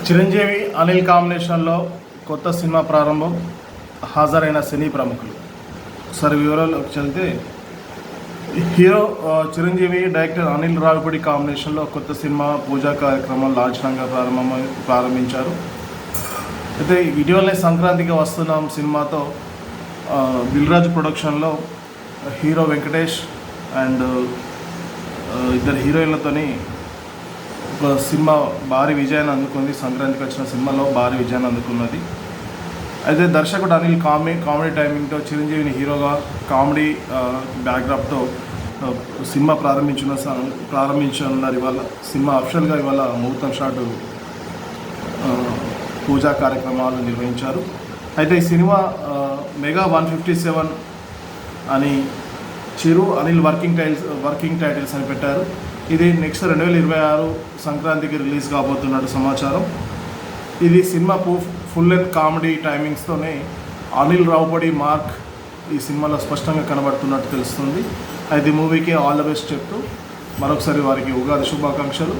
చిరంజీవి అనిల్ కాంబినేషన్లో కొత్త సినిమా ప్రారంభం హాజరైన సినీ ప్రముఖులు. ఒకసారి వివరాల్లోకి చెల్తే హీరో చిరంజీవి డైరెక్టర్ అనిల్ రావిపూడి కాంబినేషన్లో కొత్త సినిమా పూజా కార్యక్రమం లాంఛనంగా ప్రారంభం ప్రారంభించారు. అయితే ఇటీవలనే సంక్రాంతికి వస్తున్న సినిమాతో ఆ, దిల్రాజు ప్రొడక్షన్లో హీరో వెంకటేష్ అండ్ ఇద్దరు హీరోయిన్లతోని సినిమా భారీ విజయాన్ని అందుకుంది. సంక్రాంతికి వచ్చిన సినిమాలో భారీ విజయాన్ని అందుకున్నది. అయితే దర్శకుడు అనిల్ కామెడీ కామెడీ టైమింగ్తో చిరంజీవిని హీరోగా కామెడీ బ్యాక్డ్రాప్తో సినిమా ప్రారంభించిన స- ప్రారంభించనున్నారు ఇవాళ. సినిమా అఫిషియల్గా ఇవాళ ముహూర్తం షాట్ పూజా కార్యక్రమాలు నిర్వహించారు. అయితే ఈ cinema mega one fifty seven అని Chiru Anil working tiles working titles అని పెట్టారు. ఇది నెక్స్ట్ రెండు వేల ఇరవై ఆరు సంక్రాంతికి రిలీజ్ కాబోతున్నట్టు సమాచారం. ఇది సినిమా పూ ఫుల్ లెంత్ కామెడీ టైమింగ్స్తోనే అనిల్ రావుపడి మార్క్ ఈ సినిమాలో స్పష్టంగా కనబడుతున్నట్టు తెలుస్తుంది. అయితే మూవీకి ఆల్ ద బెస్ట్ చెప్తూ మరొకసారి వారికి ఉగాది శుభాకాంక్షలు.